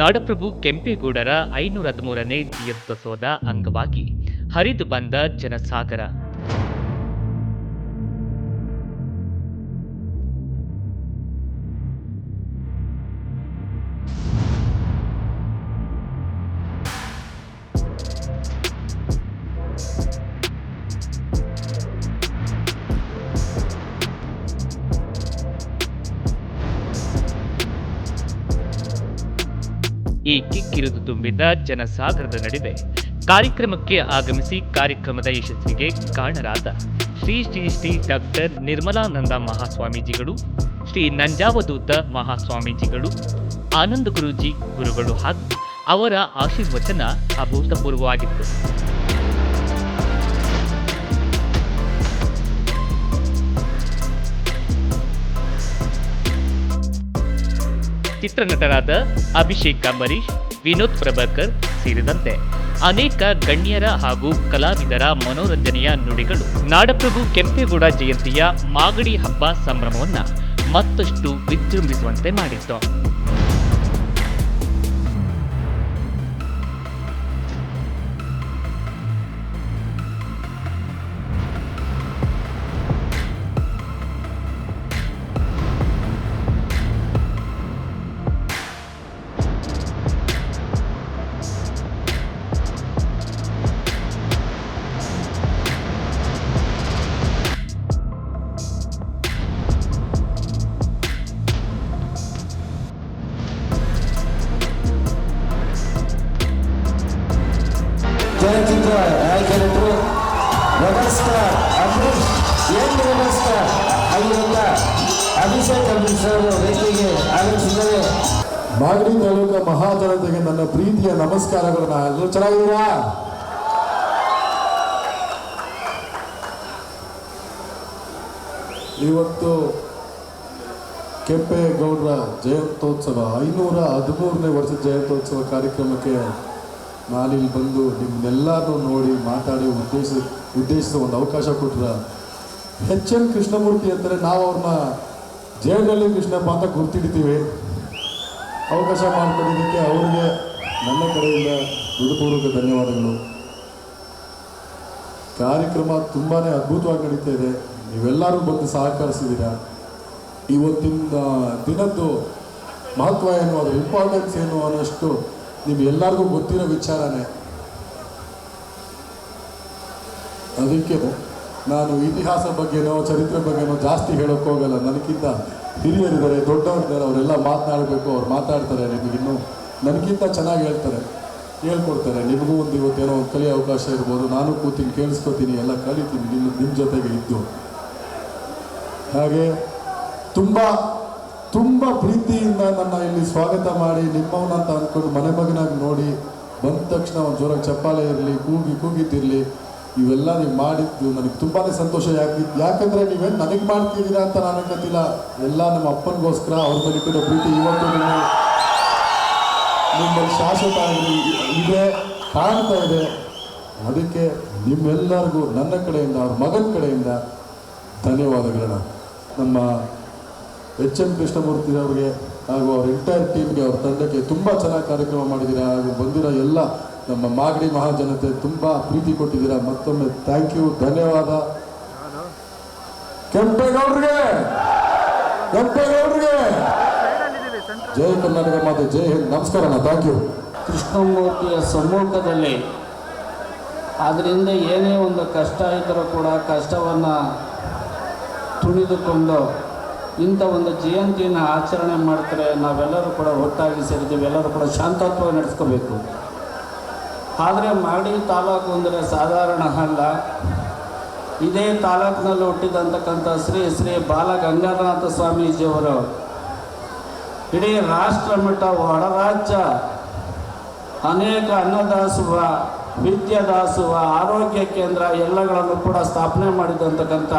ನಾಡಪ್ರಭು ಕೆಂಪೇಗೌಡರ ಐನೂರ ಹದಿಮೂರನೇ ಜಯಂತ್ಯೋತ್ಸವದ ಅಂಗವಾಗಿ ಹರಿದು ಬಂದ ಜನಸಾಗರ. ಜನಸಾಗರದ ನಡುವೆ ಕಾರ್ಯಕ್ರಮಕ್ಕೆ ಆಗಮಿಸಿ ಕಾರ್ಯಕ್ರಮದ ಯಶಸ್ವಿಗೆ ಕಾರಣರಾದ ಶ್ರೀ ಶ್ರೀ ಶ್ರೀ ಡಾಕ್ಟರ್ ನಿರ್ಮಲಾನಂದ ಮಹಾಸ್ವಾಮೀಜಿಗಳು, ಶ್ರೀ ನಂಜಾವಧೂತ ಮಹಾಸ್ವಾಮೀಜಿಗಳು, ಆನಂದ ಗುರುಜಿ ಗುರುಗಳು ಹಾಗೂ ಅವರ ಆಶೀರ್ವಚನ ಅಭೂತಪೂರ್ವವಾಗಿತ್ತು. ಚಿತ್ರನಟರಾದ ಅಭಿಷೇಕ್ ಅಂಬರೀಶ್ ವಿನೋದ್ ಪ್ರಭಾಕರ್ ಸೇರಿದಂತೆ ಅನೇಕ ಗಣ್ಯರ ಹಾಗೂ ಕಲಾವಿದರ ಮನೋರಂಜನೆಯ ನುಡಿಗಳು. ನಾಡಪ್ರಭು ಕೆಂಪೇಗೌಡ ಜಯಂತಿಯ ಮಾಗಡಿ ಹಬ್ಬ ಸಂಭ್ರಮವನ್ನು ಮತ್ತಷ್ಟು ವಿಜೃಂಭಿಸುವಂತೆ ಮಾಡಿತ್ತು. ನಮಸ್ಕಾರಗಳನ್ನ ಎಲ್ಲರೂ ಚೆನ್ನಾಗಿದ್ದೀರಾ? ಇವತ್ತು ಕೆಂಪೇಗೌಡರ ಜಯಂತ್ಯೋತ್ಸವ, ಐನೂರ ಹದಿಮೂರನೇ ವರ್ಷದ ಜಯಂತ್ಯೋತ್ಸವ ಕಾರ್ಯಕ್ರಮಕ್ಕೆ ನಾನಿಲ್ಲಿ ಬಂದು ನಿಮ್ಮನ್ನೆಲ್ಲರೂ ನೋಡಿ ಮಾತಾಡಿ ಉದ್ದೇಶ ಉದ್ದೇಶಿಸಿದ ಒಂದು ಅವಕಾಶ ಕೊಟ್ಟರೆ ಎಚ್ ಎನ್ ಕೃಷ್ಣಮೂರ್ತಿ ಅಂದರೆ ನಾವು ಅವ್ರನ್ನ ಜಯನಹಳ್ಳಿ ಕೃಷ್ಣಪ್ಪ ಅಂತ ಗುರ್ತಿಡ್ತೀವಿ. ಅವಕಾಶ ಮಾಡಿಕೊಂಡಿದ್ದಕ್ಕೆ ಅವರಿಗೆ ನನ್ನ ಕಡೆಯಿಂದ ಹೃದಯಪೂರ್ವಕ ಧನ್ಯವಾದಗಳು. ಕಾರ್ಯಕ್ರಮ ತುಂಬಾ ಅದ್ಭುತವಾಗಿ ನಡೀತಾ ಇದೆ. ನೀವೆಲ್ಲರೂ ಬಂದು ಸಹಕರಿಸಿದ್ದೀರಾ? ಇವತ್ತಿನ ದಿನದ್ದು ಮಹತ್ವ ಏನು ಅದರ ಇಂಪಾರ್ಟೆನ್ಸ್ ಏನು ಅನ್ನೋಷ್ಟು ನಿಮ್ಗೆಲ್ಲರಿಗೂ ಗೊತ್ತಿರೋ ವಿಚಾರನೇ. ಅದಕ್ಕೆ ನಾನು ಇತಿಹಾಸ ಬಗ್ಗೆನೋ, ಚರಿತ್ರೆ ಬಗ್ಗೆನೋ ಜಾಸ್ತಿ ಹೇಳೋಕೆ ಹೋಗಲ್ಲ. ನನಗಿಂತ ಹಿರಿಯರಿದ್ದಾರೆ, ದೊಡ್ಡವರಿದ್ದಾರೆ, ಅವರೆಲ್ಲ ಮಾತನಾಡಬೇಕು, ಅವ್ರು ಮಾತಾಡ್ತಾರೆ ನಿಮಗಿನ್ನೂ ನನಗಿಂತ ಚೆನ್ನಾಗಿ ಹೇಳ್ತಾರೆ. ಹೇಳ್ಕೊಡ್ತಾರೆ. ನಿಮಗೂ ಒಂದು ಇವತ್ತೇನೋ ಒಂದು ಕಲಿಯೋ ಅವಕಾಶ ಇರ್ಬೋದು. ನಾನು ಕೂತೀನಿ, ಕೇಳಿಸ್ಕೊತೀನಿ, ಎಲ್ಲ ಕಲಿತೀನಿ. ನಿಮ್ಮ ನಿಮ್ಮ ಜೊತೆಗೆ ಇದ್ದು. ಹಾಗೆ ತುಂಬ ತುಂಬ ಪ್ರೀತಿಯಿಂದ ನನ್ನ ಇಲ್ಲಿ ಸ್ವಾಗತ ಮಾಡಿ ನಿಮ್ಮವನಂತ ಅಂದ್ಕೊಂಡು ಮನೆ ಮಗನಾಗಿ ನೋಡಿ, ಬಂದ ತಕ್ಷಣ ಒಂದು ಜೋರಾಗಿ ಚಪ್ಪಾಳೆ ಇರಲಿ, ಕೂಗಿ, ಕೂಗಿದ್ದಿರಲಿ, ಇವೆಲ್ಲ ನೀವು ಮಾಡಿದ್ದು ನನಗೆ ತುಂಬಾ ಸಂತೋಷ. ಯಾಕೆ, ಯಾಕಂದರೆ ನೀವೇನು ನನಗೆ ಮಾಡ್ತಿದ್ದೀರಾ ಅಂತ ನಾನು ಗೊತ್ತಿಲ್ಲ ಎಲ್ಲ ನಮ್ಮ ಅಪ್ಪನಿಗೋಸ್ಕರ ಅವ್ರ ಮೇಲೆ ಪ್ರೀತಿ ಇವತ್ತು ನಿಮ್ಮಲ್ಲಿ ಶಾಶ್ವತ ಆಗಲಿ ಇದೆ, ಕಾಣ್ತಾ ಇದೆ. ಅದಕ್ಕೆ ನಿಮ್ಮೆಲ್ಲರಿಗೂ ನನ್ನ ಕಡೆಯಿಂದ ಅವ್ರ ಮಗನ ಕಡೆಯಿಂದ ಧನ್ಯವಾದಗಳನ್ನ. ನಮ್ಮ ಎಚ್ ಎಂ ಕೃಷ್ಣಮೂರ್ತಿ ಅವರಿಗೆ ಹಾಗೂ ಅವ್ರ ಎಂಟೈರ್ ಟೀಮ್ಗೆ ಅವ್ರ ತಂಡಕ್ಕೆ ತುಂಬ ಚೆನ್ನಾಗಿ ಕಾರ್ಯಕ್ರಮ ಮಾಡಿದ್ದೀರಾ ಹಾಗೂ ಬಂದಿರೋ ಎಲ್ಲ ನಮ್ಮ ಮಾಗಡಿ ಮಹಾಜನತೆ ತುಂಬ ಪ್ರೀತಿ ಕೊಟ್ಟಿದ್ದೀರಾ. ಮತ್ತೊಮ್ಮೆ ಥ್ಯಾಂಕ್ ಯು ಧನ್ಯವಾದ. ಕೆಂಪೇಗೌಡರಿಗೆ! ಕೆಂಪೇಗೌಡರಿಗೆ! ಜೈ ಕರ್ನಾಟಕ ಮಾತೆ ಜೈ ಹಿಂದ್. ನಮಸ್ಕಾರ ಥ್ಯಾಂಕ್ ಯು ಕೃಷ್ಣಮೂರ್ತಿಯ ಸಮ್ಮುಖದಲ್ಲಿ ಅದರಿಂದ ಏನೇ ಒಂದು ಕಷ್ಟ ಇದ್ದರೂ ಕೂಡ ಕಷ್ಟವನ್ನು ತುಳಿದುಕೊಂಡು ಇಂಥ ಒಂದು ಜಯಂತಿಯನ್ನು ಆಚರಣೆ ಮಾಡ್ತಾರೆ ನಾವೆಲ್ಲರೂ ಕೂಡ ಒಟ್ಟಾಗಿ ಸೇರಿದ್ದೀವಿ ಎಲ್ಲರೂ ಕೂಡ ಶಾಂತತ್ವ ನಡೆಸ್ಕೋಬೇಕು. ಆದರೆ ಮಾಡಿ ತಾಲೂಕು ಅಂದರೆ ಸಾಧಾರಣ ಅಲ್ಲ. ಇದೇ ತಾಲೂಕಿನಲ್ಲಿ ಹುಟ್ಟಿದಂತಕ್ಕಂಥ ಶ್ರೀ ಶ್ರೀ ಬಾಲ ಗಂಗಾಧರನಾಥ ಸ್ವಾಮೀಜಿಯವರು ಇಡೀ ರಾಷ್ಟ್ರ ಮಟ್ಟ ಅನೇಕ ಅನ್ನದಾಸುವ ವಿದ್ಯಾದಾಸುವ ಆರೋಗ್ಯ ಕೇಂದ್ರ ಎಲ್ಲಗಳನ್ನು ಕೂಡ ಸ್ಥಾಪನೆ ಮಾಡಿದಂತಕ್ಕಂಥ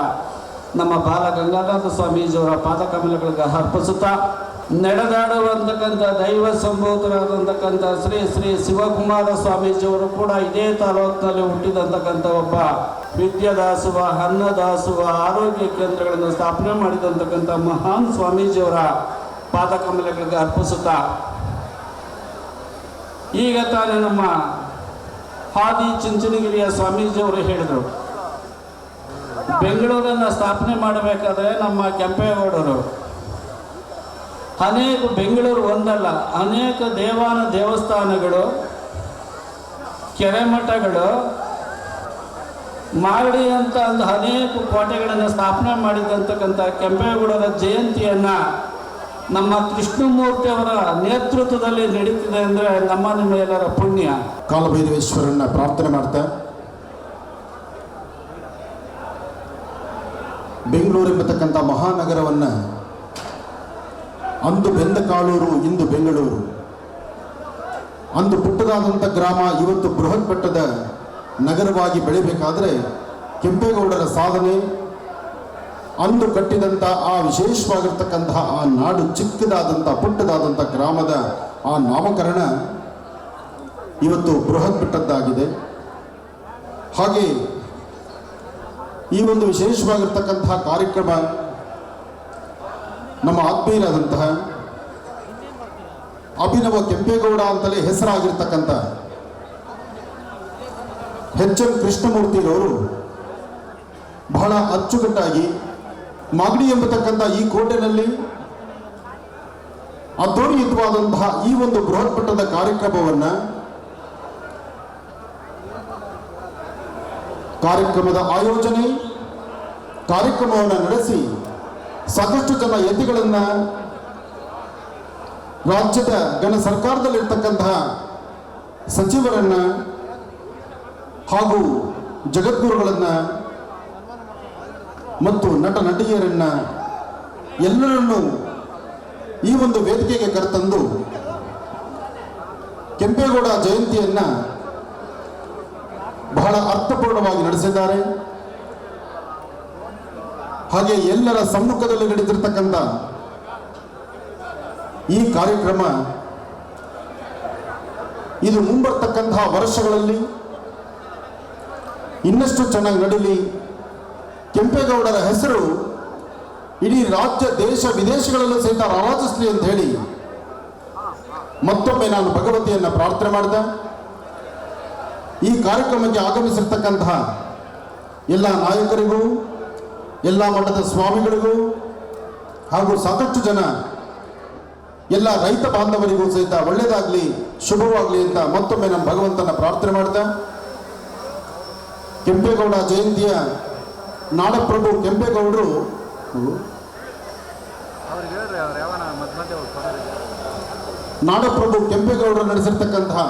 ನಮ್ಮ ಬಾಲ ಗಂಗಾಧರ ಸ್ವಾಮೀಜಿಯವರ ಪಾದಕಮಲಗಳಿಗೆ ಅರ್ಪಿಸುತ್ತಾ ನಡೆದಾಡುವಂತಕ್ಕಂಥ ದೈವ ಸಂಭೂತರಾದಂತಕ್ಕಂಥ ಶ್ರೀ ಶ್ರೀ ಶಿವಕುಮಾರ ಸ್ವಾಮೀಜಿಯವರು ಕೂಡ ಇದೇ ತಾಲೂಕಿನಲ್ಲಿ ಹುಟ್ಟಿದಂತಕ್ಕಂಥ ಒಬ್ಬ ವಿದ್ಯಾದಾಸುವ ಅನ್ನದಾಸುವ ಆರೋಗ್ಯ ಕೇಂದ್ರಗಳನ್ನು ಸ್ಥಾಪನೆ ಮಾಡಿದಂತಕ್ಕಂಥ ಮಹಾನ್ ಸ್ವಾಮೀಜಿಯವರ ಪಾದಕಮಲಗಳಿಗೆ ಅರ್ಪಿಸುತ್ತಾ, ಈಗ ತಾನೇ ನಮ್ಮ ಹಾದಿ ಚುಂಚನಗಿರಿಯ ಸ್ವಾಮೀಜಿಯವರು ಹೇಳಿದರು, ಬೆಂಗಳೂರನ್ನು ಸ್ಥಾಪನೆ ಮಾಡಬೇಕಾದ್ರೆ ನಮ್ಮ ಕೆಂಪೇಗೌಡರು. ಅನೇಕ ಬೆಂಗಳೂರು ಒಂದಲ್ಲ, ಅನೇಕ ದೇವಾನ ದೇವಸ್ಥಾನಗಳು, ಕೆರೆಮಠಗಳು, ಮಾಗಡಿ ಅಂತ ಒಂದು ಅನೇಕ ಕೋಟೆಗಳನ್ನು ಸ್ಥಾಪನೆ ಮಾಡಿದಂತಕ್ಕಂಥ ಕೆಂಪೇಗೌಡರ ಜಯಂತಿಯನ್ನು ನಮ್ಮ ಕೃಷ್ಣಮೂರ್ತಿ ಅವರ ನೇತೃತ್ವದಲ್ಲಿ ನಡೀತಿದೆ ಅಂದರೆ ನಮ್ಮ ನಿಮ್ಮ ಎಲ್ಲರ ಪುಣ್ಯ. ಕಾಲಭೈರವೇಶ್ವರನ್ನ ಪ್ರಾರ್ಥನೆ ಮಾಡ್ತಾ. ಬೆಂಗಳೂರು ಎಂಬತಕ್ಕಂಥ ಮಹಾನಗರವನ್ನು ಅಂದು ಬೆಂದ ಕಾಳೂರು ಇಂದು ಬೆಂಗಳೂರು. ಅಂದು ಪುಟ್ಟದಾದಂಥ ಗ್ರಾಮ ಇವತ್ತು ಬೃಹತ್ ಪಟ್ಟದ ನಗರವಾಗಿ ಬೆಳಿಬೇಕಾದ್ರೆ ಕೆಂಪೇಗೌಡರ ಸಾಧನೆ ಅಂದು ಕಟ್ಟಿದಂಥ ಆ ವಿಶೇಷವಾಗಿರ್ತಕ್ಕಂತಹ ಆ ನಾಡು ಚಿಕ್ಕದಾದಂಥ ಪುಟ್ಟದಾದಂಥ ಗ್ರಾಮದ ಆ ನಾಮಕರಣ ಇವತ್ತು ಬೃಹತ್ ಬಿಟ್ಟದ್ದಾಗಿದೆ. ಹಾಗೆ ಈ ಒಂದು ವಿಶೇಷವಾಗಿರ್ತಕ್ಕಂತಹ ಕಾರ್ಯಕ್ರಮ ನಮ್ಮ ಆತ್ಮೀಯರಾದಂತಹ ಅಭಿನವ ಕೆಂಪೇಗೌಡ ಅಂತಲೇ ಹೆಸರಾಗಿರ್ತಕ್ಕಂಥ ಹೆಚ್ ಎಂ ಕೃಷ್ಣಮೂರ್ತಿರವರು ಬಹಳ ಅಚ್ಚುಕಟ್ಟಾಗಿ ಮಾಗಡಿ ಎಂಬತಕ್ಕಂಥ ಈ ಕೋಟೆನಲ್ಲಿ ಅದ್ಧೋರಿಯುತವಾದಂತಹ ಈ ಒಂದು ಬೃಹತ್ ಮಟ್ಟದ ಕಾರ್ಯಕ್ರಮವನ್ನು ಕಾರ್ಯಕ್ರಮದ ಆಯೋಜನೆ, ಕಾರ್ಯಕ್ರಮವನ್ನು ನಡೆಸಿ ಸಾಕಷ್ಟು ಜನ ಯತಿಗಳನ್ನು ರಾಜ್ಯದ ಘನ ಸರ್ಕಾರದಲ್ಲಿರ್ತಕ್ಕಂತಹ ಸಚಿವರನ್ನು ಹಾಗೂ ಜಗದ್ಗುರುಗಳನ್ನ ಮತ್ತು ನಟ ನಟಿಯರನ್ನ ಎಲ್ಲರನ್ನು ಈ ಒಂದು ವೇದಿಕೆಗೆ ಕರೆತಂದು ಕೆಂಪೇಗೌಡ ಜಯಂತಿಯನ್ನ ಬಹಳ ಅರ್ಥಪೂರ್ಣವಾಗಿ ನಡೆಸಿದ್ದಾರೆ. ಹಾಗೆ ಎಲ್ಲರ ಸಮ್ಮುಖದಲ್ಲಿ ನಡೆದಿರ್ತಕ್ಕಂಥ ಈ ಕಾರ್ಯಕ್ರಮ ಇದು ಮುಂಬರ್ತಕ್ಕಂತಹ ವರ್ಷಗಳಲ್ಲಿ ಇನ್ನಷ್ಟು ಚೆನ್ನಾಗಿ ನಡೀಲಿ. ಕೆಂಪೇಗೌಡರ ಹೆಸರು ಇಡೀ ರಾಜ್ಯ, ದೇಶ, ವಿದೇಶಗಳಲ್ಲೂ ಸಹಿತ ರಾರಾಜಿಸಲಿ ಅಂತ ಹೇಳಿ ಮತ್ತೊಮ್ಮೆ ನಾನು ಭಗವತಿಯನ್ನು ಪ್ರಾರ್ಥನೆ ಮಾಡಿದೆ. ಈ ಕಾರ್ಯಕ್ರಮಕ್ಕೆ ಆಗಮಿಸಿರ್ತಕ್ಕಂತಹ ಎಲ್ಲ ನಾಯಕರಿಗೂ, ಎಲ್ಲ ಮಠದ ಸ್ವಾಮಿಗಳಿಗೂ ಹಾಗೂ ಸಾಕಷ್ಟು ಜನ ಎಲ್ಲ ರೈತ ಬಾಂಧವರಿಗೂ ಸಹಿತ ಒಳ್ಳೆಯದಾಗಲಿ, ಶುಭವಾಗಲಿ ಅಂತ ಮತ್ತೊಮ್ಮೆ ನಮ್ಮ ಭಗವಂತನ ಪ್ರಾರ್ಥನೆ ಮಾಡ್ದೆ. ಕೆಂಪೇಗೌಡ ಜಯಂತಿಯ ನಾಡಪ್ರಭು ಕೆಂಪೇಗೌಡರು ನಾಡಪ್ರಭು ಕೆಂಪೇಗೌಡರು ನಡೆಸಿರ್ತಕ್ಕಂತಹ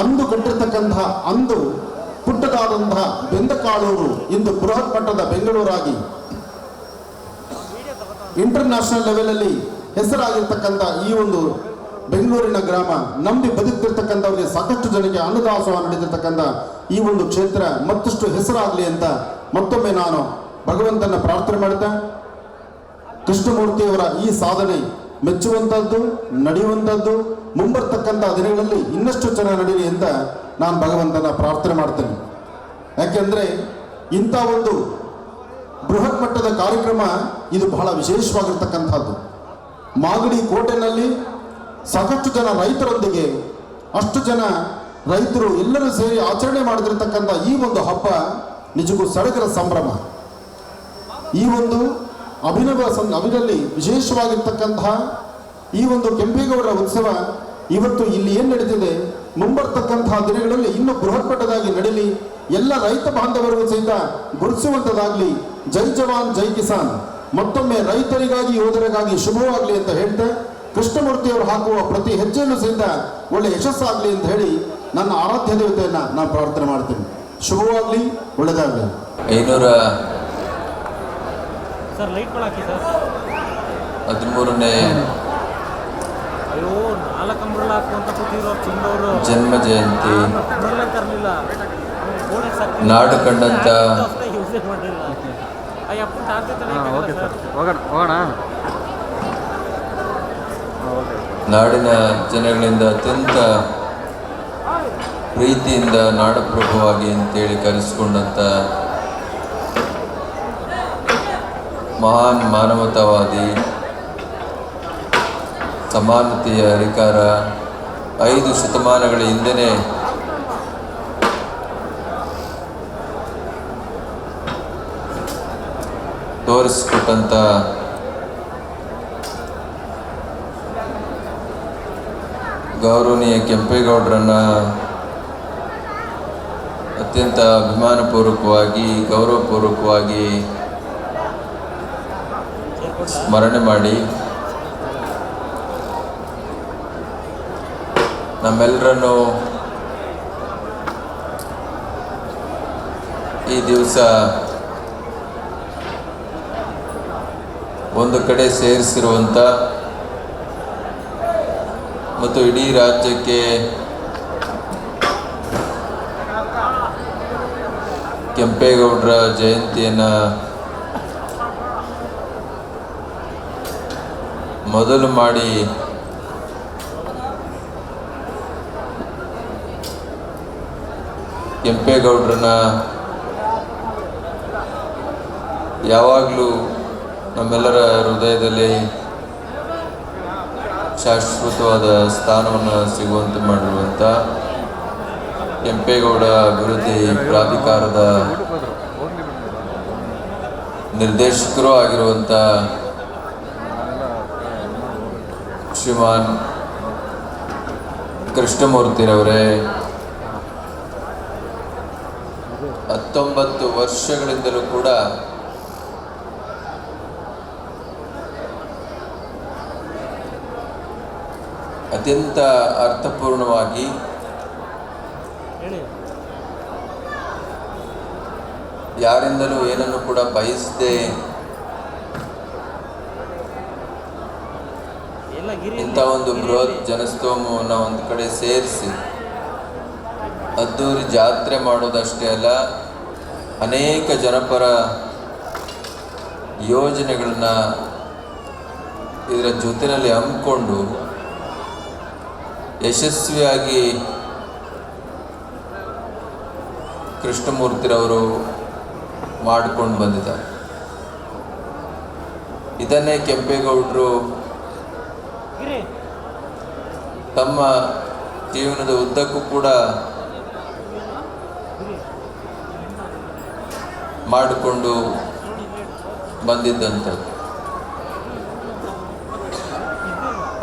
ಅಂದು ಕಟ್ಟಿರ್ತಕ್ಕಂತಹ ಅಂದು ಪುಟ್ಟದಾದಂತಹ ಬೆಂದಕಾಳೂರು ಇಂದು ಬೃಹತ್ ಮಟ್ಟದ ಬೆಂಗಳೂರಾಗಿ ಇಂಟರ್ನ್ಯಾಷನಲ್ ಲೆವೆಲಲ್ಲಿ ಹೆಸರಾಗಿರ್ತಕ್ಕಂಥ ಈ ಒಂದು ಬೆಂಗಳೂರಿನ ಗ್ರಾಮ ನಂಬಿ ಬದುಕ್ತಿರ್ತಕ್ಕಂಥವ್ರಿಗೆ ಸಾಕಷ್ಟು ಜನಕ್ಕೆ ಅನ್ನದಾಸೋಹ ನಡೆದಿರ್ತಕ್ಕಂಥ ಈ ಒಂದು ಕ್ಷೇತ್ರ ಮತ್ತಷ್ಟು ಹೆಸರಾಗಲಿ ಅಂತ ಮತ್ತೊಮ್ಮೆ ನಾನು ಭಗವಂತನ ಪ್ರಾರ್ಥನೆ ಮಾಡ್ತಾ, ಕೃಷ್ಣಮೂರ್ತಿಯವರ ಈ ಸಾಧನೆ ಮೆಚ್ಚುವಂಥದ್ದು ನಡೆಯುವಂಥದ್ದು ಮುಂಬರ್ತಕ್ಕಂಥ ದಿನಗಳಲ್ಲಿ ಇನ್ನಷ್ಟು ಚೆನ್ನಾಗಿ ನಡೀಲಿ ಅಂತ ನಾನು ಭಗವಂತನ ಪ್ರಾರ್ಥನೆ ಮಾಡ್ತೇನೆ. ಯಾಕೆಂದರೆ ಇಂಥ ಒಂದು ಬೃಹತ್ ಮಟ್ಟದ ಕಾರ್ಯಕ್ರಮ ಇದು ಬಹಳ ವಿಶೇಷವಾಗಿರ್ತಕ್ಕಂಥದ್ದು. ಮಾಗಡಿ ಕೋಟೆನಲ್ಲಿ ಸಾಕಷ್ಟು ಜನ ರೈತರೊಂದಿಗೆ ಅಷ್ಟು ಜನ ರೈತರು ಎಲ್ಲರೂ ಸೇರಿ ಆಚರಣೆ ಮಾಡದಿರತಕ್ಕಂಥ ಈ ಒಂದು ಹಬ್ಬ ನಿಜಕ್ಕೂ ಸಡಗರ ಸಂಭ್ರಮ. ಈ ಒಂದು ಅಭಿನವ ಸಂ, ಅಭಿನಲ್ಲಿ ವಿಶೇಷವಾಗಿರ್ತಕ್ಕಂತಹ ಈ ಒಂದು ಕೆಂಪೇಗೌಡರ ಉತ್ಸವ ಇವತ್ತು ಇಲ್ಲಿ ಏನು ನಡೀತಿದೆ? ಮುಂಬರ್ತಕ್ಕಂತಹ ದಿನಗಳಲ್ಲಿ ಇನ್ನೂ ಬೃಹತ್ ಮಟ್ಟದಾಗಿ ನಡೀಲಿ. ಎಲ್ಲ ರೈತ ಬಾಂಧವರಿಗೂ ಸಹಿತ ಗುರುತಿಸುವಂಥದ್ದಾಗಲಿ ಜೈ ಜವಾನ್, ಜೈ ಕಿಸಾನ್. ಮತ್ತೊಮ್ಮೆ ರೈತರಿಗಾಗಿ, ಯೋಧರಿಗಾಗಿ ಶುಭವಾಗಲಿ ಅಂತ ಹೇಳ್ತಾ ಕೃಷ್ಣಮೂರ್ತಿಯವರು ಹಾಕುವ ಪ್ರತಿ ಹೆಜ್ಜೆಯನ್ನು ಸಹಿತ ಒಳ್ಳೆ ಯಶಸ್ಸಾಗಲಿ ಅಂತ ಹೇಳಿ ನನ್ನ ಆರಾಧ್ಯ ದೇವತೆಯನ್ನು ನಾನು ಪ್ರಾರ್ಥನೆ ಮಾಡ್ತೀನಿ. ಶುಭವಾಗಲಿ ಒಳ್ಳೆಯದಾಗಲಿ ಐನೂರ ಹದಿಮೂರನೇ ಜನ್ಮ ಜಯಂತಿ. ನಾಡು ಕಂಡಂತ. ನಾಡಿನ ಜನಗಳಿಂದ ಅತ್ಯಂತ ಪ್ರೀತಿಯಿಂದ ನಾಡಪ್ರಭುವಾಗಿ ಅಂತೇಳಿ ಕರೆಸಿಕೊಂಡಂಥ ಮಹಾನ್ ಮಾನವತಾವಾದಿ ಸಮಾನತೆಯ ಅಧಿಕಾರ ಐದು ಶತಮಾನಗಳ ಹಿಂದೆನೇ ತೋರಿಸಿಕೊಟ್ಟಂಥ ಗೌರವನೀಯ ಕೆಂಪೇಗೌಡರನ್ನ ಅತ್ಯಂತ ಅಭಿಮಾನಪೂರ್ವಕವಾಗಿ ಗೌರವಪೂರ್ವಕವಾಗಿ ಸ್ಮರಣೆ ಮಾಡಿ. ನಮ್ಮೆಲ್ಲರನ್ನು ಈ ದಿವಸ ಒಂದು ಕಡೆ ಸೇರಿಸಿರುವಂಥ ಮತ್ತು ಇಡೀ ರಾಜ್ಯಕ್ಕೆ ಕೆಂಪೇಗೌಡರ ಜಯಂತಿಯನ್ನು ಮೊದಲು ಮಾಡಿ ಕೆಂಪೇಗೌಡ್ರನ್ನ ಯಾವಾಗಲೂ ನಮ್ಮೆಲ್ಲರ ಹೃದಯದಲ್ಲಿ ಶಾಶ್ವತವಾದ ಸ್ಥಾನವನ್ನು ಸಿಗುವಂತೆ ಮಾಡಿರುವಂಥ ಕೆಂಪೇಗೌಡ ಅಭಿವೃದ್ಧಿ ಪ್ರಾಧಿಕಾರದ ನಿರ್ದೇಶಕರು ಆಗಿರುವಂಥ ಶ್ರೀಮಾನ್ ಕೃಷ್ಣಮೂರ್ತಿರವರೇ ಹತ್ತೊಂಬತ್ತು ವರ್ಷಗಳಿಂದಲೂ ಕೂಡ ಅತ್ಯಂತ ಅರ್ಥಪೂರ್ಣವಾಗಿ ಹೇಳಿ ಯಾರಿಂದಲೂ ಏನನ್ನು ಕೂಡ ಬಯಸದೆ ಇಂಥ ಒಂದು ಬೃಹತ್ ಜನಸ್ತೋಮವನ್ನು ಒಂದು ಕಡೆ ಸೇರಿಸಿ ಅದ್ದೂರಿ ಜಾತ್ರೆ ಮಾಡೋದಷ್ಟೇ ಅಲ್ಲ ಅನೇಕ ಜನಪರ ಯೋಜನೆಗಳನ್ನ ಇದರ ಜೊತೆಯಲ್ಲಿ ಹಮ್ಮಿಕೊಂಡು ಯಶಸ್ವಿಯಾಗಿ ಕೃಷ್ಣಮೂರ್ತಿರವರು ಮಾಡಿಕೊಂಡು ಬಂದಿದ್ದಾರೆ. ಇದನ್ನೇ ಕೆಂಪೇಗೌಡರು ತಮ್ಮ ಜೀವನದ ಉದ್ದಕ್ಕೂ ಕೂಡ ಮಾಡಿಕೊಂಡು ಬಂದಿದ್ದಂಥದ್ದು.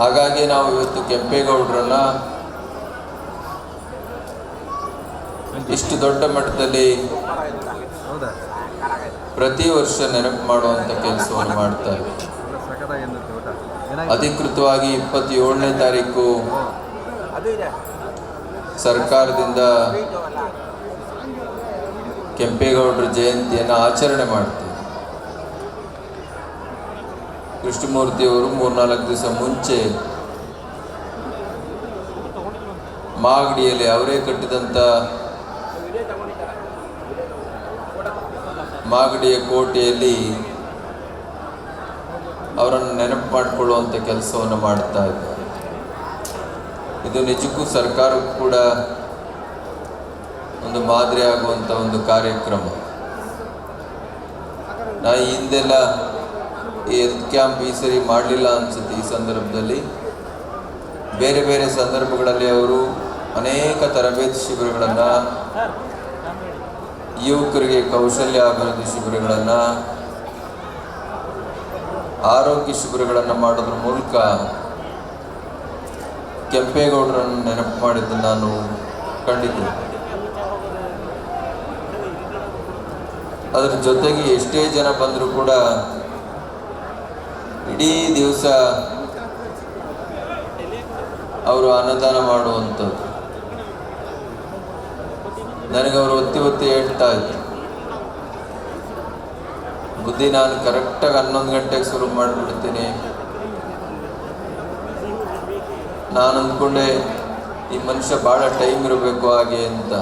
ಹಾಗಾಗಿ ನಾವು ಇವತ್ತು ಕೆಂಪೇಗೌಡರನ್ನ ಇಷ್ಟು ದೊಡ್ಡ ಮಟ್ಟದಲ್ಲಿ ಪ್ರತಿ ವರ್ಷ ನೆನಪು ಮಾಡುವಂಥ ಕೆಲಸವನ್ನು ಮಾಡ್ತಾ ಅಧಿಕೃತವಾಗಿ ಇಪ್ಪತ್ತೇಳನೇ ತಾರೀಕು ಸರ್ಕಾರದಿಂದ ಕೆಂಪೇಗೌಡರ ಜಯಂತಿಯನ್ನು ಆಚರಣೆ ಮಾಡ್ತೀವಿ. ಕೃಷ್ಣಮೂರ್ತಿಯವರು ಮೂರ್ನಾಲ್ಕು ದಿವಸ ಮುಂಚೆ ಮಾಗಡಿಯಲ್ಲಿ ಅವರೇ ಕಟ್ಟಿದಂಥ ಮಾಗಡಿಯ ಕೋಟೆಯಲ್ಲಿ ಅವರನ್ನು ನೆನಪು ಮಾಡಿಕೊಳ್ಳುವಂಥ ಕೆಲಸವನ್ನು ಮಾಡ್ತಾ ಇದ್ದಾರೆ. ಇದು ನಿಜಕ್ಕೂ ಸರ್ಕಾರಕ್ಕೂ ಕೂಡ ಒಂದು ಮಾದರಿ ಆಗುವಂಥ ಒಂದು ಕಾರ್ಯಕ್ರಮ. ನಾ ಹಿಂದೆಲ್ಲ ಈ ಹೆಲ್ತ್ ಕ್ಯಾಂಪ್ ಈ ಸರಿ ಮಾಡಲಿಲ್ಲ ಅನ್ಸುತ್ತೆ ಈ ಸಂದರ್ಭದಲ್ಲಿ. ಬೇರೆ ಬೇರೆ ಸಂದರ್ಭಗಳಲ್ಲಿ ಅವರು ಅನೇಕ ತರಬೇತಿ ಶಿಬಿರಗಳನ್ನು ಯುವಕರಿಗೆ ಕೌಶಲ್ಯ ಅಭಿವೃದ್ಧಿ ಶಿಬಿರಗಳನ್ನು, ಆರೋಗ್ಯ ಶಿಬಿರಗಳನ್ನು ಮಾಡೋದ್ರ ಮೂಲಕ ಕೆಂಪೇಗೌಡರನ್ನು ನೆನಪು ಮಾಡಿದ್ದು ನಾನು ಕಂಡಿದ್ದೆ. ಅದರ ಜೊತೆಗೆ ಎಷ್ಟೇ ಜನ ಬಂದರೂ ಕೂಡ ಇಡೀ ದಿವಸ ಅವರು ಅನ್ನದಾನ ಮಾಡುವಂಥದ್ದು. ನನಗೆ ಅವರು ಒತ್ತಿ ಒತ್ತಿ ಹೇಳ್ತಾ ಇದ್ರು. ಬುದ್ಧಿ ನಾನು ಕರೆಕ್ಟಾಗಿ ಹನ್ನೊಂದು ಗಂಟೆಗೆ ಶುರು ಮಾಡಿಬಿಡ್ತೀನಿ. ನಾನು ಅಂದ್ಕೊಂಡೆ, ಈ ಮನುಷ್ಯ ಭಾಳ ಟೈಮ್ ಇರಬೇಕು ಹಾಗೆ ಅಂತ.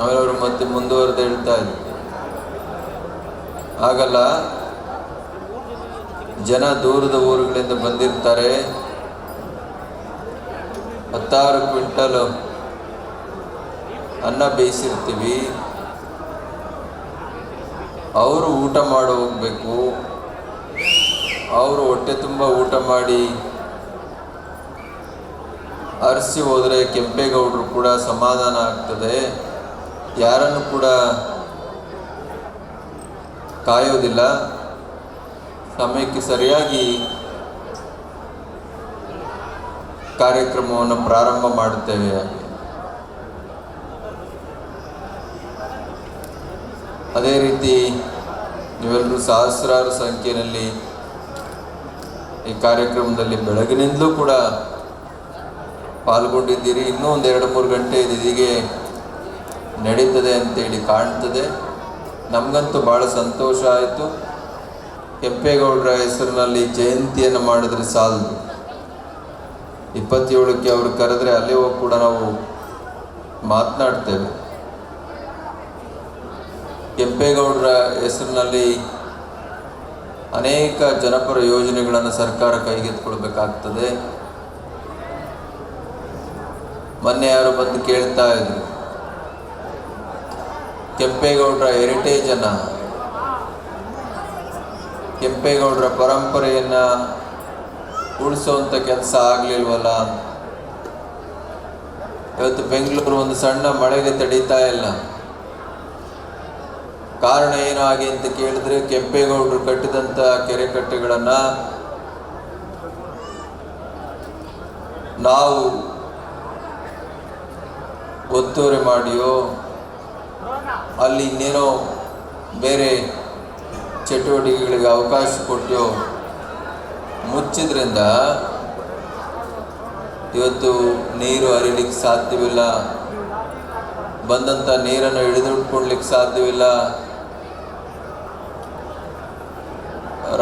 ಆಮೇಲೆ ಅವರು ಮತ್ತೆ ಮುಂದುವರೆದು ಹೇಳ್ತಾ ಇದ್ರು ಆಗಲ್ಲ ಜನ ದೂರದ ಊರುಗಳಿಂದ ಬಂದಿರ್ತಾರೆ. ಹತ್ತಾರು ಕ್ವಿಂಟಲ್ ಅನ್ನ ಬೇಯಿಸಿರ್ತೀವಿ. ಅವರು ಊಟ ಮಾಡಿ ಹೋಗಬೇಕು. ಅವರು ಹೊಟ್ಟೆ ತುಂಬ ಊಟ ಮಾಡಿ ಅರಸಿ ಹೋದರೆ ಕೆಂಪೇಗೌಡರು ಕೂಡ ಸಮಾಧಾನ ಆಗ್ತದೆ. ಯಾರನ್ನು ಕೂಡ ಕಾಯೋದಿಲ್ಲ. ಸಮಯಕ್ಕೆ ಸರಿಯಾಗಿ ಕಾರ್ಯಕ್ರಮವನ್ನು ಪ್ರಾರಂಭ ಮಾಡುತ್ತೇವೆ. ಅದೇ ರೀತಿ ನೀವೆಲ್ಲರೂ ಸಹಸ್ರಾರು ಸಂಖ್ಯೆಯಲ್ಲಿ ಈ ಕಾರ್ಯಕ್ರಮದಲ್ಲಿ ಬೆಳಗಿನಿಂದಲೂ ಕೂಡ ಪಾಲ್ಗೊಂಡಿದ್ದೀರಿ. ಇನ್ನೂ ಒಂದು ಎರಡು ಮೂರು ಗಂಟೆ ಇದು ಹೀಗೆ ನಡೀತದೆ ಅಂತೇಳಿ ಕಾಣ್ತದೆ. ನಮಗಂತೂ ಭಾಳ ಸಂತೋಷ ಆಯಿತು. ಕೆಂಪೇಗೌಡರ ಹೆಸರಿನಲ್ಲಿ ಜಯಂತಿಯನ್ನು ಮಾಡಿದ್ರೆ ಸಾಲದು. ಇಪ್ಪತ್ತೇಳಕ್ಕೆ ಅವರು ಕರೆದ್ರೆ ಅಲ್ಲಿ ಹೋಗಿ ಕೂಡ ನಾವು ಮಾತನಾಡ್ತೇವೆ. ಕೆಂಪೇಗೌಡರ ಹೆಸರಿನಲ್ಲಿ ಅನೇಕ ಜನಪರ ಯೋಜನೆಗಳನ್ನು ಸರ್ಕಾರ ಕೈಗೆತ್ತಿಕೊಳ್ಬೇಕಾಗ್ತದೆ. ಮೊನ್ನೆ ಯಾರು ಬಂದು ಕೇಳ್ತಾ ಇದ್ರು. ಕೆಂಪೇಗೌಡರ ಹೆರಿಟೇಜನ್ನು, ಕೆಂಪೇಗೌಡರ ಪರಂಪರೆಯನ್ನು ಉಳಿಸುವಂಥ ಕೆಲಸ ಆಗಲಿಲ್ವಲ್ಲ ಇವತ್ತು ಬೆಂಗಳೂರು ಒಂದು ಸಣ್ಣ ಮಳೆಗೆ ತಡೀತಾ ಇಲ್ಲ. ಕಾರಣ ಏನಾಗಿ ಅಂತ ಕೇಳಿದ್ರೆ ಕೆಂಪೇಗೌಡರು ಕಟ್ಟಿದಂಥ ಕೆರೆ ಕಟ್ಟೆಗಳನ್ನು ನಾವು ಒತ್ತುವರಿ ಮಾಡಿಯೋ, ಅಲ್ಲಿ ಇನ್ನೇನೋ ಬೇರೆ ಚಟುವಟಿಕೆಗಳಿಗೆ ಅವಕಾಶ ಕೊಟ್ಟು ಮುಚ್ಚಿದ್ರಿಂದ ಇವತ್ತು ನೀರು ಹರಿಲಿಕ್ಕೆ ಸಾಧ್ಯವಿಲ್ಲ. ಬಂದಂಥ ನೀರನ್ನು ಹಿಡಿದಿಟ್ಕೊಳ್ಲಿಕ್ಕೆ ಸಾಧ್ಯವಿಲ್ಲ.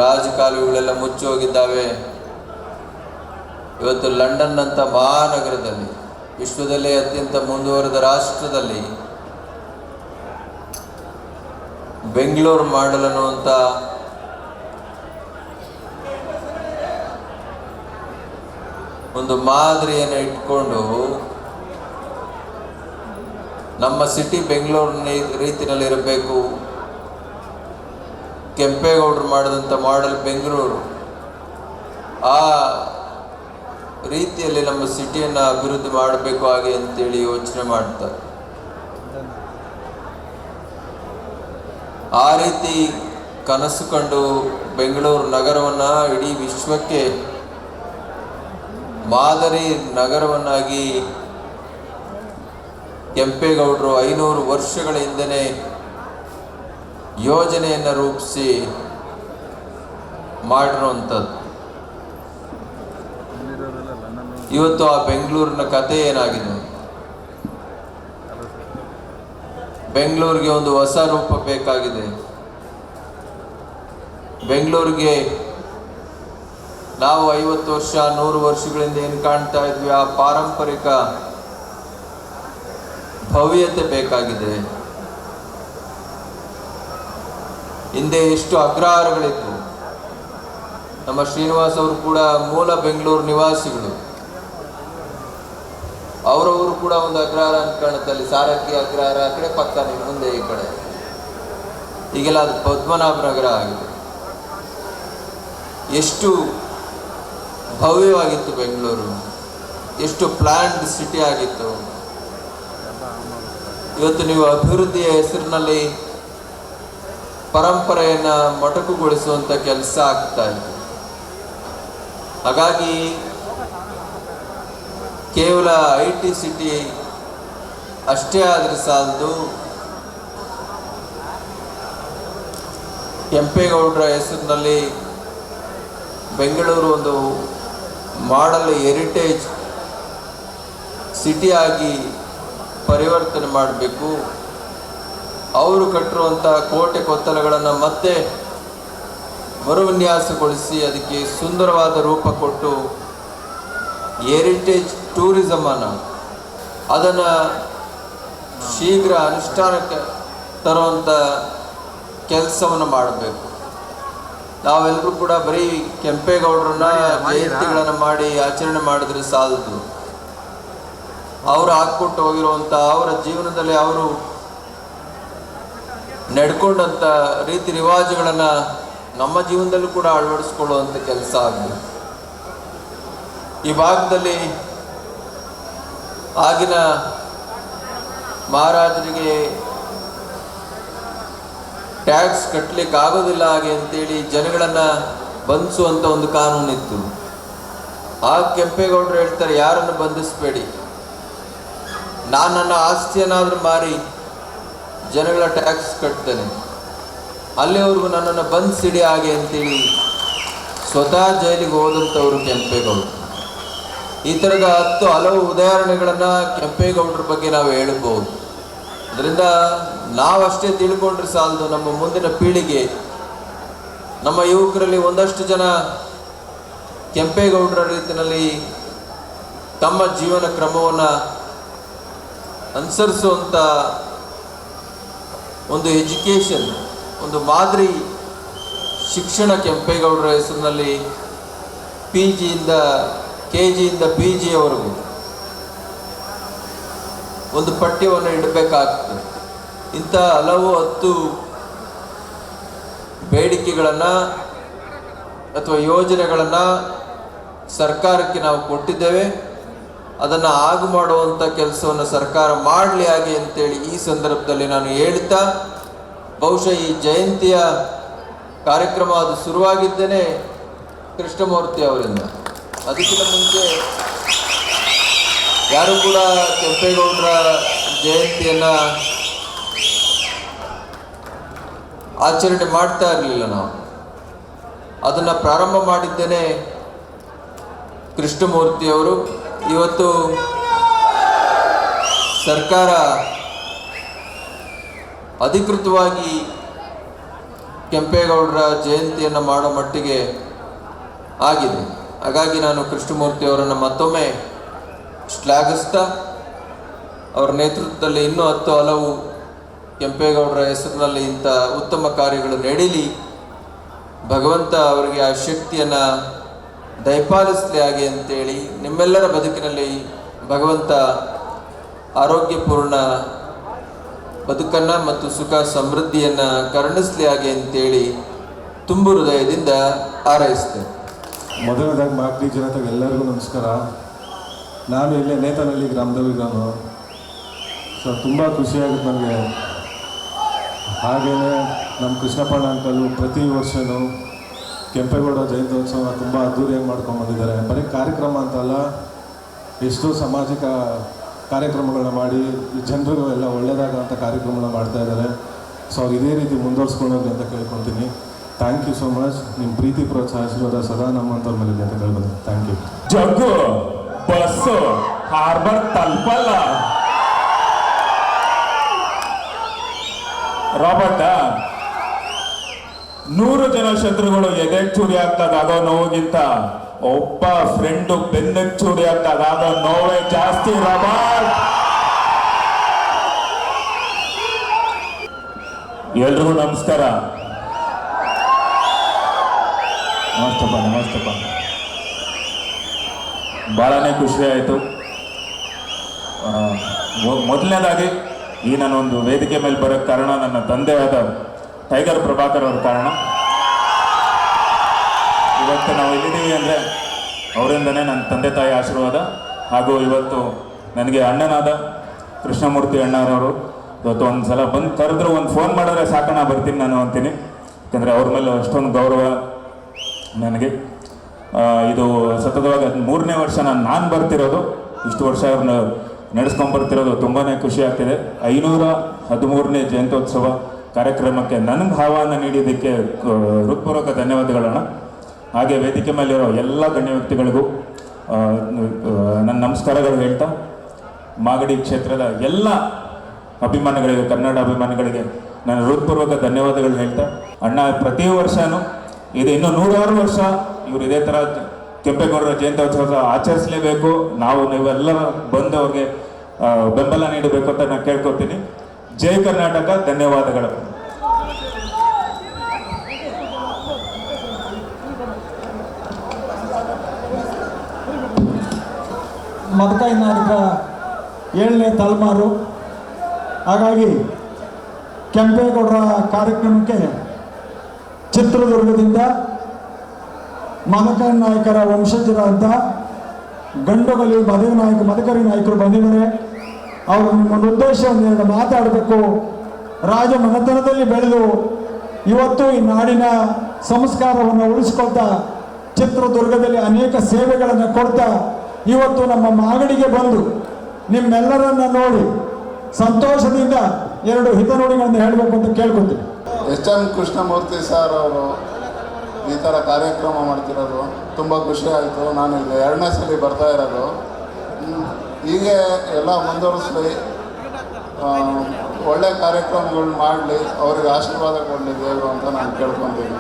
ರಾಜಕಾಲುವೆಗಳೆಲ್ಲ ಮುಚ್ಚಿ ಹೋಗಿದ್ದಾವೆ ಇವತ್ತು ಲಂಡನ್ ಅಂತ ಮಹಾನಗರದಲ್ಲಿ, ವಿಶ್ವದಲ್ಲೇ ಅತ್ಯಂತ ಮುಂದುವರೆದ ರಾಷ್ಟ್ರದಲ್ಲಿ ಬೆಂಗಳೂರು ಮಾಡಲ್ ಅನ್ನುವಂಥ ಒಂದು ಮಾದರಿಯನ್ನು ಇಟ್ಕೊಂಡು ನಮ್ಮ ಸಿಟಿ ಬೆಂಗಳೂರಿನ ರೀತಿಯಲ್ಲಿರಬೇಕು ಕೆಂಪೇಗೌಡರು ಮಾಡಿದಂಥ ಮಾಡಲ್ ಬೆಂಗಳೂರು, ಆ ರೀತಿಯಲ್ಲಿ ನಮ್ಮ ಸಿಟಿಯನ್ನು ಅಭಿವೃದ್ಧಿ ಮಾಡಬೇಕು ಹಾಗೆ ಅಂತೇಳಿ ಯೋಚನೆ ಮಾಡ್ತಾರೆ. ಆ ರೀತಿ ಕನಸು ಕಂಡು ಬೆಂಗಳೂರು ನಗರವನ್ನು ಇಡೀ ವಿಶ್ವಕ್ಕೆ ಮಾದರಿ ನಗರವನ್ನಾಗಿ ಕೆಂಪೇಗೌಡರು ಐನೂರು ವರ್ಷಗಳ ಹಿಂದೆನೇ ಯೋಜನೆಯನ್ನು ರೂಪಿಸಿ ಮಾಡಿರುವಂಥದ್ದು. ಇವತ್ತು ಆ ಬೆಂಗಳೂರಿನ ಕತೆ ಏನಾಗಿದೆ? ಬೆಂಗಳೂರಿಗೆ ಒಂದು ಹೊಸ ರೂಪ ಬೇಕಾಗಿದೆ. ಬೆಂಗಳೂರಿಗೆ ನಾವು ಐವತ್ತು ವರ್ಷ, ನೂರು ವರ್ಷಗಳಿಂದ ಏನು ಕಾಣ್ತಾ ಇದ್ವಿ? ಆ ಪಾರಂಪರಿಕ ಭವ್ಯತೆ ಬೇಕಾಗಿದೆ. ಹಿಂದೆ ಎಷ್ಟು ಅಗ್ರಹಾರಗಳಿತ್ತು ನಮ್ಮ ಶ್ರೀನಿವಾಸ್ ಅವರು ಕೂಡ ಮೂಲ ಬೆಂಗಳೂರು ನಿವಾಸಿಗಳು. ಅವರವರು ಕೂಡ ಒಂದು ಅಗ್ರಹಾರ ಅಂತ ಸಾರಕ್ಕಿ ಅಗ್ರಹಾರ ಆ ಕಡೆ ಪಕ್ಕ ನಿಮ್ಮ ಮುಂದೆ ಈ ಕಡೆ. ಈಗೆಲ್ಲ ಅದು ಪದ್ಮನಾಭ ನಗರ ಆಗಿದೆ. ಎಷ್ಟು ಭವ್ಯವಾಗಿತ್ತು ಬೆಂಗಳೂರು. ಎಷ್ಟು ಪ್ಲ್ಯಾಂಡ್ ಸಿಟಿ ಆಗಿತ್ತು. ಇವತ್ತು ನೀವು ಅಭಿವೃದ್ಧಿಯ ಹೆಸರಿನಲ್ಲಿ ಪರಂಪರೆಯನ್ನು ಮೊಟಕುಗೊಳಿಸುವಂಥ ಕೆಲಸ ಆಗ್ತಾ ಇತ್ತು ಹಾಗಾಗಿ ಕೇವಲ ಐ ಟಿ ಸಿಟಿ ಅಷ್ಟೇ ಆದರೆ ಸಾಲದು ಕೆಂಪೇಗೌಡರ ಹೆಸರಿನಲ್ಲಿ ಬೆಂಗಳೂರು ಒಂದು ಮಾಡಲ್ ಹೆರಿಟೇಜ್ ಸಿಟಿಯಾಗಿ ಪರಿವರ್ತನೆ ಮಾಡಬೇಕು. ಅವರು ಕಟ್ಟಿರುವಂಥ ಕೋಟೆ ಕೊತ್ತಲಗಳನ್ನು ಮತ್ತೆ ಮರುವಿನ್ಯಾಸಗೊಳಿಸಿ ಅದಕ್ಕೆ ಸುಂದರವಾದ ರೂಪ ಕೊಟ್ಟು ಹೆರಿಟೇಜ್ ಟೂರಿಸಮನ್ನು ಅದನ್ನು ಶೀಘ್ರ ಅನುಷ್ಠಾನಕ್ಕೆ ತರುವಂಥ ಕೆಲಸವನ್ನು ಮಾಡಬೇಕು. ನಾವೆಲ್ಲರೂ ಕೂಡ ಬರೀ ಕೆಂಪೇಗೌಡರನ್ನ ಜಯಂತಿಗಳನ್ನು ಮಾಡಿ ಆಚರಣೆ ಮಾಡಿದ್ರೆ ಸಾಲದು. ಅವರು ಹಾಕ್ಕೊಟ್ಟು ಹೋಗಿರುವಂಥ ಅವರ ಜೀವನದಲ್ಲಿ ಅವರು ನಡ್ಕೊಂಡಂಥ ರೀತಿ ರಿವಾಜುಗಳನ್ನು ನಮ್ಮ ಜೀವನದಲ್ಲೂ ಕೂಡ ಅಳವಡಿಸ್ಕೊಳ್ಳುವಂಥ ಕೆಲಸ ಆಗಲಿ ಈ ಭಾಗದಲ್ಲಿ ಆಗಿನ ಮಹಾರಾಜರಿಗೆ ಟ್ಯಾಕ್ಸ್ ಕಟ್ಟಲಿಕ್ಕೆ ಆಗೋದಿಲ್ಲ ಹಾಗೆ ಅಂತೇಳಿ ಜನಗಳನ್ನು ಬಂಧಿಸುವಂಥ ಒಂದು ಕಾನೂನಿತ್ತು. ಆ ಕೆಂಪೇಗೌಡರು ಹೇಳ್ತಾರೆ, ಯಾರನ್ನು ಬಂಧಿಸಬೇಡಿ? ನಾನು ನನ್ನ ಆಸ್ತಿಯನ್ನಾದರೂ ಮಾರಿ ಜನಗಳ ಟ್ಯಾಕ್ಸ್ ಕಟ್ತೇನೆ. ಅಲ್ಲಿವರೆಗೂ ನನ್ನನ್ನು ಬಂಧಿಸಿಡಿ ಹಾಗೆ ಅಂತೇಳಿ ಸ್ವತಃ ಜೈಲಿಗೆ ಹೋದಂಥವರು ಕೆಂಪೇಗೌಡರು. ಈ ಥರದ ಹತ್ತು ಹಲವು ಉದಾಹರಣೆಗಳನ್ನು ಕೆಂಪೇಗೌಡರ ಬಗ್ಗೆ ನಾವು ಹೇಳ್ಬೋದು. ಅದರಿಂದ ನಾವಷ್ಟೇ ತಿಳ್ಕೊಂಡ್ರೆ ಸಾಲದು. ನಮ್ಮ ಮುಂದಿನ ಪೀಳಿಗೆ, ನಮ್ಮ ಯುವಕರಲ್ಲಿ ಒಂದಷ್ಟು ಜನ ಕೆಂಪೇಗೌಡರ ರೀತಿಯಲ್ಲಿ ತಮ್ಮ ಜೀವನ ಕ್ರಮವನ್ನು ಅನುಸರಿಸುವಂಥ ಒಂದು ಎಜುಕೇಷನ್ ಒಂದು ಮಾದರಿ ಶಿಕ್ಷಣ ಕೆಂಪೇಗೌಡರ ಹೆಸರಿನಲ್ಲಿ ಪಿ ಜಿಯಿಂದ ಕೆ ಜಿಯಿಂದ ಪಿ ಜಿಯವರೆಗೂ ಒಂದು ಪಠ್ಯವನ್ನು ಇಡಬೇಕಾಗ್ತದೆ. ಇಂಥ ಹಲವು ಹತ್ತು ಬೇಡಿಕೆಗಳನ್ನು ಅಥವಾ ಯೋಜನೆಗಳನ್ನು ಸರ್ಕಾರಕ್ಕೆ ನಾವು ಕೊಟ್ಟಿದ್ದೇವೆ. ಅದನ್ನು ಆಗು ಮಾಡುವಂಥ ಕೆಲಸವನ್ನು ಸರ್ಕಾರ ಮಾಡಲಿ ಹಾಗೆ ಅಂತೇಳಿ ಈ ಸಂದರ್ಭದಲ್ಲಿ ನಾನು ಹೇಳ್ತಾ, ಬಹುಶಃ ಈ ಜಯಂತಿಯ ಕಾರ್ಯಕ್ರಮ ಅದು ಶುರುವಾಗಿದ್ದೇನೆ ಕೃಷ್ಣಮೂರ್ತಿ ಅವರಿಂದ. ಅದಕ್ಕಿಂತ ಮುಂಚೆ ಯಾರು ಕೂಡ ಕೆಂಪೇಗೌಡರ ಜಯಂತಿಯನ್ನು ಆಚರಣೆ ಮಾಡ್ತಾ ಇರಲಿಲ್ಲ ನಾವು. ಅದನ್ನು ಪ್ರಾರಂಭ ಮಾಡಿದ್ದೇನೆ ಕೃಷ್ಣಮೂರ್ತಿಯವರು ಇವತ್ತು ಸರ್ಕಾರ ಅಧಿಕೃತವಾಗಿ ಕೆಂಪೇಗೌಡರ ಜಯಂತಿಯನ್ನು ಮಾಡೋ ಮಟ್ಟಿಗೆ ಆಗಿದೆ. ಹಾಗಾಗಿ ನಾನು ಕೃಷ್ಣಮೂರ್ತಿ ಅವರನ್ನು ಮತ್ತೊಮ್ಮೆ ಶ್ಲಾಘಿಸ್ತಾ, ಅವರ ನೇತೃತ್ವದಲ್ಲಿ ಇನ್ನೂ ಹತ್ತು ಹಲವು ಕೆಂಪೇಗೌಡರ ಹೆಸರಿನಲ್ಲಿ ಇಂಥ ಉತ್ತಮ ಕಾರ್ಯಗಳು ನಡೀಲಿ. ಭಗವಂತ ಅವರಿಗೆ ಆ ಶಕ್ತಿಯನ್ನು ದಯಪಾಲಿಸಲಿ ಆಗಿ ಅಂತೇಳಿ ನಿಮ್ಮೆಲ್ಲರ ಬದುಕಿನಲ್ಲಿ ಭಗವಂತ ಆರೋಗ್ಯಪೂರ್ಣ ಬದುಕನ್ನು ಮತ್ತು ಸುಖ ಸಮೃದ್ಧಿಯನ್ನು ಕರುಣಿಸಲಿ ಆಗಿ ಅಂತೇಳಿ ತುಂಬು ಹೃದಯದಿಂದ ಹಾರೈಸ್ತೇನೆ. ಮೊದಲನೇದಾಗಿ ಮಾಗಡಿ ಜನತೆಗೆ ಎಲ್ಲರಿಗೂ ನಮಸ್ಕಾರ. ನಾನು ಇಲ್ಲೇ ನೇತನಹಳ್ಳಿ ಗ್ರಾಮದಲ್ಲಿರೋನು ಸೊ ತುಂಬ ಖುಷಿಯಾಗುತ್ತೆ ನನಗೆ. ಹಾಗೆಯೇ ನಮ್ಮ ಕೃಷ್ಣಪ್ಪಣ್ಣ ಅಂಕಲು ಪ್ರತಿ ವರ್ಷವೂ ಕೆಂಪೇಗೌಡ ಜಯಂತ್ಯೋತ್ಸವ ತುಂಬ ಅದ್ದೂರಿಯಾಗಿ ಮಾಡ್ಕೊಂಡು ಬಂದಿದ್ದಾರೆ. ಬರೀ ಕಾರ್ಯಕ್ರಮ ಅಂತಲ್ಲ, ಎಷ್ಟೋ ಸಾಮಾಜಿಕ ಕಾರ್ಯಕ್ರಮಗಳನ್ನ ಮಾಡಿ, ಜನರಿಗೂ ಎಲ್ಲ ಒಳ್ಳೆಯದಾಗಂಥ ಕಾರ್ಯಕ್ರಮಗಳನ್ನ ಮಾಡ್ತಾ ಇದ್ದಾರೆ. ಸೊ ಅವ್ರು ಇದೇ ರೀತಿ ಮುಂದುವರ್ಸ್ಕೊಂಡು ಹೋಗ್ಲಿ ಅಂತ ಕೇಳ್ಕೊತೀನಿ ಥ್ಯಾಂಕ್ ಯು ಸೋ ಮಚ್ ನಿಮ್ಮ ಪ್ರೀತಿ ಪ್ರೋತ್ಸಾಹ ಆಶೀರ್ವಾದ ಸದಾ ನಮ್ಮಂಥವ್ರ ಮೇಲೆ ಅಂತ ಕೇಳ್ಬೋದು. Thank you Jaggu, bus harbour ತಲುಪಲ್ಲ. ರಾಬರ್ಟ ನೂರು ಜನ ಶತ್ರುಗಳು ಎದೆ ಚೂರಿ ಆಗ್ತದ ಆಗೋ ನೋವುಗಿಂತ. ಒಬ್ಬ ಫ್ರೆಂಡು ಬೆನ್ನಿಗೆ ಚೂರಿ ಆಗ್ತದ ಆಗೋ ನೋವೇ ಜಾಸ್ತಿ ರಾಬರ್ಟ್ ಎಲ್ರಿಗೂ ನಮಸ್ಕಾರ. ನಮಸ್ತಪ್ಪ ನಮಸ್ತಪ್ಪ ಭಾಳನೇ ಖುಷಿ ಆಯಿತು. ಮೊದಲನೇದಾಗಿ ಈ ನಾನೊಂದು ವೇದಿಕೆ ಮೇಲೆ ಬರೋಕ್ಕೆ ಕಾರಣ ನನ್ನ ತಂದೆಯಾದ ಟೈಗರ್ ಪ್ರಭಾಕರ್ ಅವ್ರ ಕಾರಣ. ಇವತ್ತು ನಾವು ಎಲ್ಲಿದ್ದೀವಿ ಅಂದರೆ ಅವರಿಂದನೇ ನನ್ನ ತಂದೆ ತಾಯಿ ಆಶೀರ್ವಾದ ಹಾಗೂ ಇವತ್ತು ನನಗೆ ಅಣ್ಣನಾದ ಕೃಷ್ಣಮೂರ್ತಿ ಅಣ್ಣನವರು ಇವತ್ತು ಒಂದು ಸಲ ಬಂದು ಕರೆದ್ರು ಒಂದು ಫೋನ್ ಮಾಡಿದ್ರೆ ಸಾಕಣ ಬರ್ತೀನಿ ನಾನು ಅಂತೀನಿ. ಯಾಕಂದರೆ ಅವ್ರ ಮೇಲೆ ಅಷ್ಟೊಂದು ಗೌರವ ನನಗೆ. ಇದು ಸತತವಾಗಿ ಮೂರನೇ ವರ್ಷ ನಾನು ನಾನು ಬರ್ತಿರೋದು. ಇಷ್ಟು ವರ್ಷ ಅವ್ರನ್ನ ನಡೆಸ್ಕೊಂಬರ್ತಿರೋದು ತುಂಬಾ ಖುಷಿ ಆಗ್ತಿದೆ. ಐನೂರ ಹದಿಮೂರನೇ ಜಯಂತ್ಯೋತ್ಸವ ಕಾರ್ಯಕ್ರಮಕ್ಕೆ ನನ್ನ ಆಹ್ವಾನ ನೀಡಿದ್ದಕ್ಕೆ ಹೃತ್ಪೂರ್ವಕ ಧನ್ಯವಾದಗಳನ್ನು ಹಾಗೆ ವೇದಿಕೆ ಮೇಲಿರೋ ಎಲ್ಲ ಗಣ್ಯ ವ್ಯಕ್ತಿಗಳಿಗೂ ನನ್ನ ನಮಸ್ಕಾರಗಳು ಹೇಳ್ತಾ, ಮಾಗಡಿ ಕ್ಷೇತ್ರದ ಎಲ್ಲ ಅಭಿಮಾನಿಗಳಿಗೆ, ಕನ್ನಡ ಅಭಿಮಾನಿಗಳಿಗೆ ನನ್ನ ಹೃತ್ಪೂರ್ವಕ ಧನ್ಯವಾದಗಳು ಹೇಳ್ತಾ, ಅಣ್ಣ ಪ್ರತಿ ವರ್ಷನೂ, ಇದು ಇನ್ನೂ ನೂರಾರು ವರ್ಷ ಇವರು ಇದೇ ಥರ ಕೆಂಪೇಗೌಡರ ಜಯಂತ್ಯೋತ್ಸವ ಆಚರಿಸಲೇಬೇಕು. ನಾವು ನೀವೆಲ್ಲರೂ ಬಂದು ಬೆಂಬಲ ನೀಡಬೇಕು ಅಂತ ನಾನು ಕೇಳ್ಕೊತೀನಿ. ಜೈ ಕರ್ನಾಟಕ, ಧನ್ಯವಾದಗಳು. ಮದಕೈ ನಾಟಕ ಏಳನೇ ತಲೆಮಾರು. ಹಾಗಾಗಿ ಕೆಂಪೇಗೌಡರ ಕಾರ್ಯಕ್ರಮಕ್ಕೆ ಚಿತ್ರದುರ್ಗದಿಂದ ಮದಕೈ ನಾಯಕರ ವಂಶಜರಾದ ಗಂಡುಗಲಿ ಮದುವೆ ನಾಯಕ, ಮದಕರಿ ನಾಯಕರು ಬಂದಿದ್ದಾರೆ. ಅವರು ನಿಮ್ಮೊಂದು ಉದ್ದೇಶ ಒಂದೆರಡು ಮಾತಾಡಬೇಕು. ರಾಜ ಮನೆತನದಲ್ಲಿ ಬೆಳೆದು ಇವತ್ತು ಈ ನಾಡಿನ ಸಂಸ್ಕಾರವನ್ನು ಉಳಿಸ್ಕೊಳ್ತಾ ಚಿತ್ರದುರ್ಗದಲ್ಲಿ ಅನೇಕ ಸೇವೆಗಳನ್ನು ಕೊಡ್ತಾ ಇವತ್ತು ನಮ್ಮ ಮಾಗಡಿಗೆ ಬಂದು ನಿಮ್ಮೆಲ್ಲರನ್ನ ನೋಡಿ ಸಂತೋಷದಿಂದ ಎರಡು ಹಿತನುಡಿಗಳನ್ನು ಹೇಳಬೇಕು ಅಂತ ಕೇಳ್ಕೊತೀನಿ. ಎಸ್ ಎಂ ಕೃಷ್ಣಮೂರ್ತಿ ಸರ್ ಅವರು ಈ ಥರ ಕಾರ್ಯಕ್ರಮ ಮಾಡ್ತಿರೋದು ತುಂಬ ಖುಷಿ ಆಯಿತು. ನಾನು ಇಲ್ಲಿ ಎರಡನೇ ಸಲ ಬರ್ತಾ ಇರೋದು. ಹೀಗೆ ಎಲ್ಲ ಮುಂದುವರಿಸ್ಲಿ ಒಳ್ಳೆ ಕಾರ್ಯಕ್ರಮಗಳು ಮಾಡಲಿ ಅವ್ರಿಗೆ ಆಶೀರ್ವಾದ ಕೊಡಲಿ ದೇವರು ಅಂತ ನಾನು ಕೇಳ್ಕೊತೀನಿ.